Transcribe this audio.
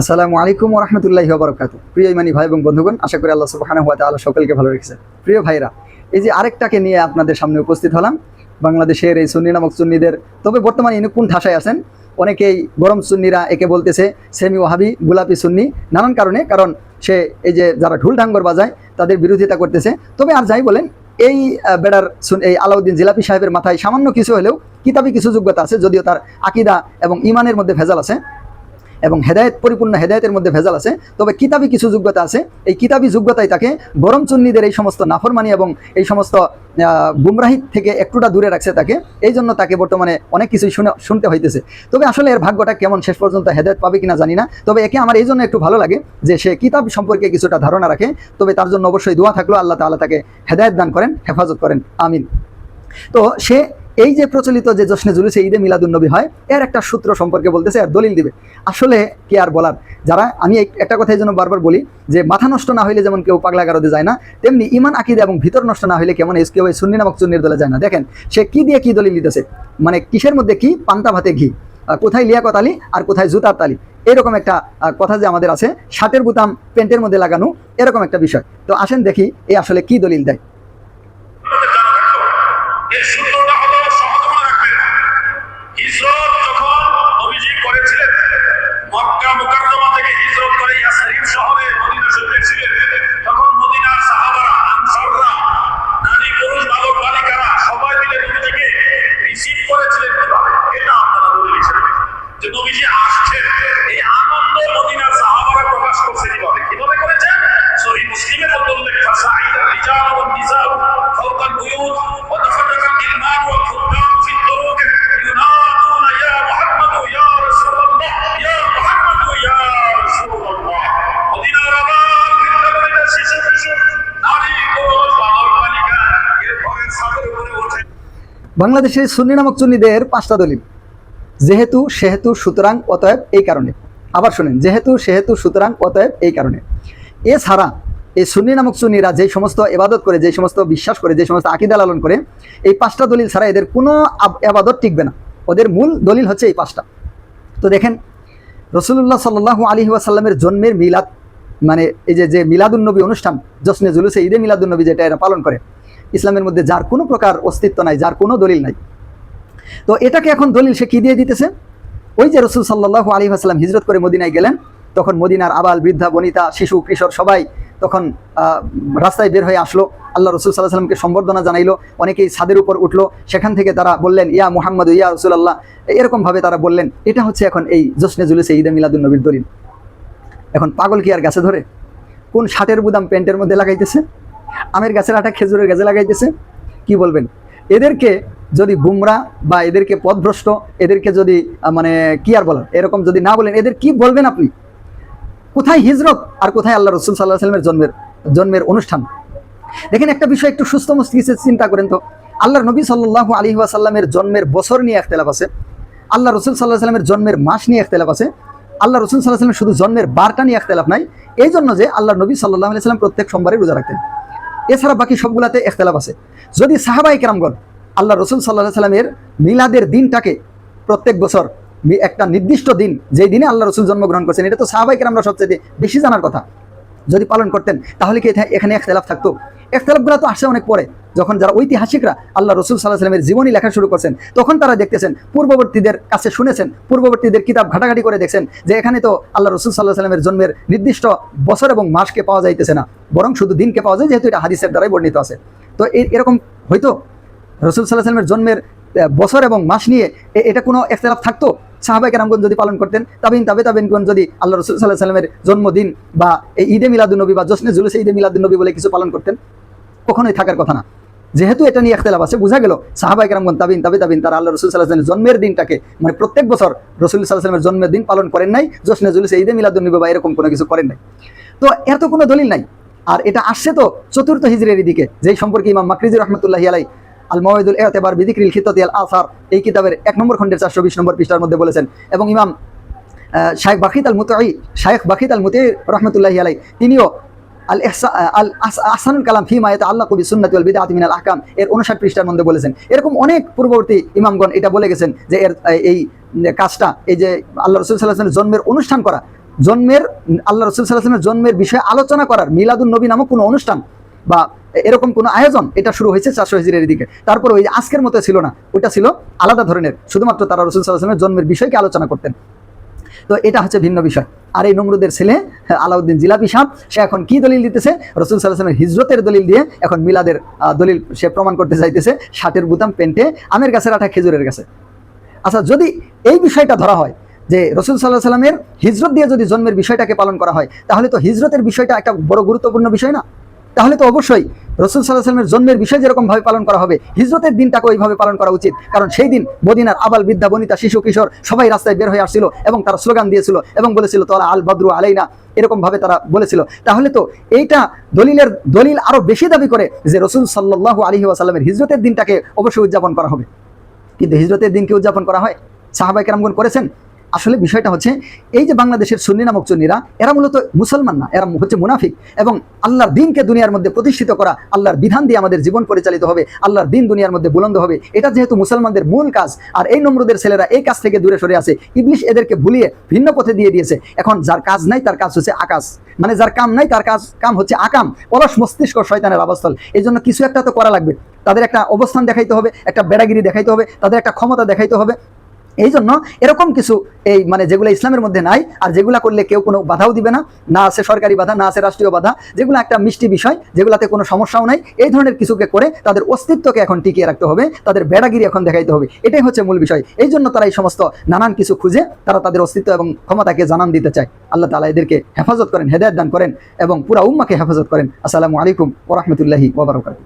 আসসালামু আলাইকুম রহমতুল্লাহি বরকাত প্রিয় ইমানি ভাই এবং বন্ধুগণ, আশা করি আল্লাহ সুবাহানা হুয়া তাআলা সকলকে ভালো রেখেছে। প্রিয় ভাইরা, এই যে আরেকটাকে নিয়ে আপনাদের সামনে উপস্থিত হলাম, বাংলাদেশের এই সুন্নি নামক সুন্নিদের, তবে বর্তমানে ইনি কোন ঠাসায় আছেন। অনেকেই গরম সুন্নিরা একে বলতেছে সেমি ওহাবি গোলাপি সুন্নি, নানান কারণে, কারণ সে এই যে যারা ঢুল ঢাঙ্গর বাজায়, তাদের বিরোধিতা করতেছে। তবে আর যাই বলেন, এই বেডার এই আলাউদ্দিন জিলাপি সাহেবের মাথায় সামান্য কিছু হলেও কিতাবি কিছু যোগ্যতা আছে, যদিও তার আকিদা এবং ইমানের মধ্যে ভেজাল আছে। এবং হেদায়েত পরিপূর্ণ হেদায়তের মধ্যে ভেজাল আছে। তবে কিতাবি কিছু যোগ্যতা আছে। এই কিতাবি যোগ্যতাই তাকে গরম চুন্নিদের এই সমস্ত নাফরমানি এবং এই সমস্ত আহ, গুমরাহি থেকে একটুটা দূরে রাখছে তাকে। এই জন্য তাকে বর্তমানে অনেক কিছুই শুনে শুনতে হইতেছে। তবে আসলে এর ভাগ্যটা কেমন শেষ পর্যন্ত হেদায়েত পাবে কিনা জানি না। তবে একে আমার এই জন্য একটু ভালো লাগে যে সে কিতাব সম্পর্কে কিছুটা ধারণা রাখে। তবে তার জন্য অবশ্যই দোয়া থাকল। আল্লাহ তাআলা তাকে হেদায়েত দান করেন হেফাজত করেন। আমিন। তো সে এই যে প্রচলিত যে জশ্নে জুলুসে ঈদে মিলাদুন্নবী হয়, এর একটা সূত্র সম্পর্কে বলতেছে আর দলিল দিবে। আসলে কি আর বলার? যারা, আমি একটা কথাই জন্য বারবার বলি যে, মাথা নষ্ট না হইলে যেমন কেউ পাগলা গারদে যায় না, তেমনি ইমান আকিদা এবং ভিতর নষ্ট না হইলে কেমন এস কেউ সুন্নি নামক চুন্নির দলে যায় না। দেখেন, সে কি দিয়ে কি দলিল দিতেছে? মানে কিসের মধ্যে কি? পান্তা ভাতে ঘি। কোথায় লিয়াকত আলী আর কোথায় জুতার তালি এরকম একটা কথা যে আমাদের আছে, শার্টের বুতাম, প্যান্টের মধ্যে লাগানো, এরকম একটা বিষয়। তো আসেন দেখি এ আসলে কি দলিল দেয়। বাংলাদেশের সুন্নি নামক চুন্নিদের পাঁচটা দলিল। যেহেতু, সেহেতু, সুতরাং, অতএব এই কারণে। আবার শুনেন, যেহেতু, সেহেতু, সুতরাং, অতএব এই কারণে। এছাড়া এই সুন্নি নামক সুন্নিরা যে সমস্ত এবাদত করে, যে সমস্ত বিশ্বাস করে, যে সমস্ত আকিদা লালন করে, এই পাঁচটা দলিল ছাড়া এদের কোনো আব- এবাদত টিকবে না। ওদের মূল দলিল হচ্ছে এই পাঁচটা। তো দেখেন রসুল্লাহ সাল্লাহ আলী ওয়াসাল্লামের জন্মের মিলাদ মানে এই যে যে মিলাদুন্নবী অনুষ্ঠান, জশ্নে জুলুসে ঈদে মিলাদুন্নবী যেটা এরা পালন করে ইসলামের মধ্যে যার কোনো প্রকার অস্তিত্ব নাই, যার কোনো দলিল নাই। তো এটাকে এখন দলিল সে কি দিয়ে দিতেছে? ওই যে রসুল সাল্লাহ আলী আসসালাম হিজরত করে মদিনায় গেলেন, তখন মদিনার আবাল, বৃদ্ধা, বনিতা, শিশু, কিশোর সবাই তখন রাস্তায় বের হয়ে আসলো। আল্লাহ রসুল সাল্লাহ সাল্লামকে সম্বর্ধনা জানাইলো, অনেকেই ছাদের উপর উঠল, সেখান থেকে তারা বললেন, ইয়া মুহাম্মদ, ইয়া রসুল আল্লাহ এরকমভাবে তারা বললেন, এটা হচ্ছে এখন এই জশ্নে জুলুসে ঈদে মিলাদুল নবীর দলিল। এখন পাগল কি আর গাছে ধরে? কোন শার্টের বুদাম প্যান্টের মধ্যে লাগাইতেছে? আমের গাছের আটা খেজুরের গাছে লাগাইতেছে। কি বলবেন? এদেরকে যদি গুমরা বা এদেরকে পথভ্রষ্ট এদেরকে যদি মানে কি আর বলেন এরকম যদি না বলেন, এদের কি বলবেন আপনি? কোথায় হিজরত আর কোথায় আল্লাহ রসুল সাল্লাহ সাল্লামের জন্মের জন্মের অনুষ্ঠান? দেখেন একটা বিষয় একটু সুস্থ মস্তিষ্কে চিন্তা করেন তো। আল্লাহর নবী সাল্লাহ আলী ওয়াসাল্লামের জন্মের বছর নিয়ে একতেলাপ আছে। আল্লাহ রসুল সাল্লাহ সাল্লামের জন্মের মাস নিয়ে একতেলাপ আছে। আল্লাহ রসুল সাল্লাহ সাল্লামের শুধু জন্মের বারটা নিয়ে একতেলাপ নাই। এই জন্য যে আল্লাহ নবী সাল্লাহ আলি সাল্লাম প্রত্যেক সোমবারে রোজা রাখতেন। এছাড়া বাকি সবগুলাতে এখতলাফ আছে। যদি সাহাবাই কেরামগণ আল্লাহ রসুল সাল্লাহ সাল্লামের মিলাদের দিনটাকে প্রত্যেক বছর একটা নির্দিষ্ট দিন, যেই দিনে আল্লাহ রসুল জন্মগ্রহণ করছেন, এটা তো সাহাবাই কেরামরা সবচেয়ে বেশি জানার কথা। যদি পালন করতেন, তাহলে কি এখানে একতলাফ থাকতো? একতলাফগুলো তো আসছে অনেক পরে। যখন যারা ঐতিহাসিকরা আল্লাহ রসুল সাল্লাহ সাল্লামের জীবনী লেখা শুরু করছেন, তখন তারা দেখতেছেন, পূর্ববর্তীদের কাছে শুনেছেন, পূর্ববর্তীদের কিতাব ঘাটাঘাটি করে দেখছেন যে এখানে তো আল্লাহ রসুল সাল্লাহ সাল্লামের জন্মের নির্দিষ্ট বছর এবং মাসকে পাওয়া যাইতেছে না। বরং শুধু দিনকে পাওয়া যায়, যেহেতু এটা হাদিসের দ্বারাই বর্ণিত আছে। তো এরকম হয়তো রসুল সাল্লাহ সাল্লামের জন্মের বছর এবং মাস নিয়ে এটা কোনো একতলাফ থাকতো? সাহাবাই কেরামগঞ্জ যদি পালন করতেন, তাবিন তাবে তাবিনগঞ্জ যদি আল্লাহ রসুল সাল্লাহ সাল্লামের জন্মদিন বা এই ঈদে মিলাদুন্নবী বা জশ্নে জুলুসে ঈদে মিলাদুন্নবী বলে কিছু পালন করতেন, কখনোই থাকার কথা না। যেহেতু এটা নিয়ে একতলাফ আছে, বোঝা গেল সাহাবাই কেরামগঞ্জ তাবিন তাবে তাবিন তারা আল্লাহ রসুল সাল্লাহ জন্মের দিনটাকে মানে প্রত্যেক বছর রসুল সাল্লাহ জন্মের দিন পালন করেন নাই, জশ্নে জুলুসে ঈদে মিলাদুন্নবী বা এরকম কোনো কিছু করেন নাই। তো এর তো কোনো দলিল নাই। আর এটা আসছে তো চতুর্থ হিজরের দিকে, যেই সম্পর্কে ইমাম মাকরিজুর রহমতুল্লাহ আলাই আল মাওয়াইদুল এতেবার বিদিক্রিল খিতাতি আল আসার এই কিতাবের এক নম্বর খণ্ডের চারশো বিশ নম্বর পৃষ্ঠার মধ্যে বলেছেন। এবং ইমাম আহ, শায়েখ বাকিত আল মুতাই শায়েখ বাকিত আল মুতে রহমতুল্লাহ আলাই তিনিও আল আল আস- আহসানুল কালাম ফি মায়াত আল্লাহ কবি সুন্নাত ওয়াল বিদআত মিনাল আহকাম এর 59 পৃষ্ঠার মধ্যে বলেছেন। এরকম অনেক পূর্ববর্তী ইমামগণ এটা বলে গেছেন যে এর এই কাজটা এই যে আল্লাহ রসুল সাল্লাহ জন্মের অনুষ্ঠান করা জন্মের আল্লাহ রসুল সাল্লাহামের জন্মের বিষয়ে আলোচনা করার মিলাদুল নবী নামক কোনো অনুষ্ঠান বা এরকম কোনো আয়োজন, এটা শুরু হয়েছে চারশো হিজড়ির দিকে তারপর ওই আজকের মতো ছিল না, ওটা ছিল আলাদা ধরনের। শুধুমাত্র তারা রসুল সাল্লাহামের জন্মের বিষয়কে আলোচনা করতেন। তো এটা হচ্ছে ভিন্ন বিষয়। আর এই নমরুদের ছেলে, আলাউদ্দিন জিলাপি সাহ সে এখন কি দলিল দিতেছে? রসুল সাল্লাহামের হিজরতের দলিল দিয়ে এখন মিলাদের দলিল সে প্রমাণ করতে চাইতেছে, শার্টের বুতাম পেন্টে আমের গাছের আঠা খেজুরের গাছে। আচ্ছা যদি এই বিষয়টা ধরা হয় যে রসুল সাল্লাহ সাল্লামের হিজরত দিয়ে যদি জন্মের বিষয়টাকে পালন করা হয়, তাহলে তো হিজরতের বিষয়টা একটা বড় গুরুত্বপূর্ণ বিষয় না? তাহলে তো অবশ্যই রসুল সাল্লাহ সাল্লামের জন্মের বিষয় যেরকমভাবে পালন করা হবে, হিজরতের দিনটাকে ওইভাবে পালন করা উচিত। কারণ সেই দিন মদিনার আবাল বিদ্যা বনিতা, শিশু, কিশোর সবাই রাস্তায় বের হয়ে আসছিল এবং তারা স্লোগান দিয়েছিল এবং বলেছিল, তোরা আল বদ্রু আলাইনা এরকমভাবে তারা বলেছিল। তাহলে তো এইটা দলিলের, দলিল আরও বেশি দাবি করে যে রসুল সাল্লাহ আলহি আসাল্লামের হিজরতের দিনটাকে অবশ্যই উদযাপন করা হবে। কিন্তু হিজরতের দিনকে উদযাপন করা হয়? সাহাবাই কেরামগুন করেছেন? আসলে বিষয়টা হচ্ছে, এই যে বাংলাদেশের সুন্নি নামক চুন্নিরা এরা মূলত মুসলমান না, এরা হচ্ছে মুনাফিক এবং আল্লাহর দিনকে দুনিয়ার মধ্যে প্রতিষ্ঠিত করা, আল্লাহর বিধান দিয়ে আমাদের জীবন পরিচালিত হবে, আল্লাহর দিন দুনিয়ার মধ্যে বুলন্দ হবে। এটা যেহেতু মুসলমানদের মূল কাজ, আর এই নম্রদের ছেলেরা এই কাজ থেকে দূরে সরে আছে, ইবলিশ এদেরকে ভুলিয়ে ভিন্ন পথে দিয়ে দিয়েছে। এখন যার কাজ নাই, তার কাজ হচ্ছে আকাশ। মানে যার কাম নাই, তার কাজ, কাম হচ্ছে আকাম, অলস মস্তিষ্ক শয়তানের আবাসস্থল এই জন্য কিছু একটা তো করা লাগবে। তাদের একটা অবস্থান দেখাইতে হবে, একটা বেড়াগিরি দেখাইতে হবে, তাদের একটা ক্ষমতা দেখাইতে হবে। এই জন্য এরকম কিছু এই মানে যেগুলো ইসলামের মধ্যে নাই, আর যেগুলা করলে কেউ কোনো বাধাও দিবে না না আছে সরকারি বাধা, না আছে রাষ্ট্রীয় বাধা, যেগুলো একটা মিষ্টি বিষয়, যেগুলাতে কোনো সমস্যাও নাই, এই ধরনের কিছুকে করে তাদের অস্তিত্বকে এখন টিকিয়ে রাখতে হবে, তাদের বেড়াগিরি এখন দেখাইতে হবে, এটাই হচ্ছে মূল বিষয়। এই জন্য তারা এই সমস্ত নানান কিছু খুঁজে তারা তাদের অস্তিত্ব এবং ক্ষমতাকে জানান দিতে চায়। আল্লাহ তালা এদেরকে হেফাজত করেন, হেদায়ত দান করেন এবং পুরা উম্মাকে হেফাজত করেন। আসসালামু আলাইকুম ওরহমতুল্লাহি ওবরাকাত